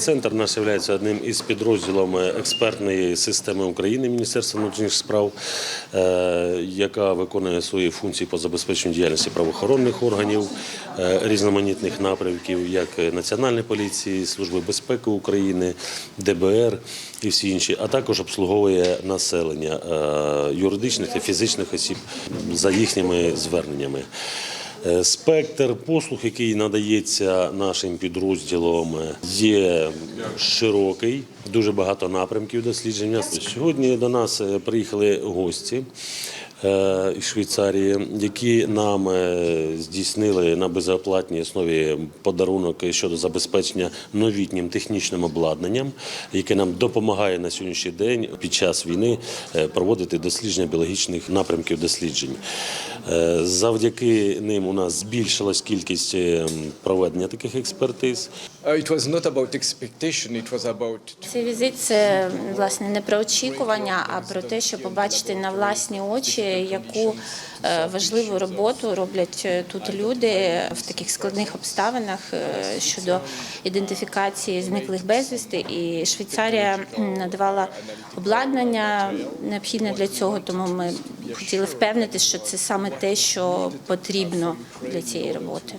Центр наш є одним із підрозділів експертної системи України Міністерства внутрішніх справ, е, яка виконує свої функції по забезпеченню діяльності правоохоронних органів е, різноманітних напрямків, як Національної поліції, Служби безпеки України, ДБР і всі інші, а також обслуговує населення е, юридичних та фізичних осіб за їхніми зверненнями. Е, Спектр послуг, який надається нашим підрозділом, є широкий, дуже багато напрямків дослідження. Сьогодні до нас е, приїхали гості е, із Швейцарії, які нам е, здійснили на безоплатній основі подарунок щодо забезпечення новітнім технічним обладнанням, яке нам допомагає на сьогоднішній день під час війни е, проводити дослідження біологічних напрямків досліджень. Е, Завдяки ним у нас збільшилась кількість е, проведення таких експертиз. It was not about expectation, it was about Цей візит це власне не про очікування, а про те, щоб побачити на власні очі, яку е, важливу роботу роблять е, тут люди в таких складних обставинах е, щодо ідентифікації зниклих безвісти. І Швейцарія надавала обладнання необхідне для цього, тому ми хотіли впевнити, що це саме те, що потрібно для цієї роботи.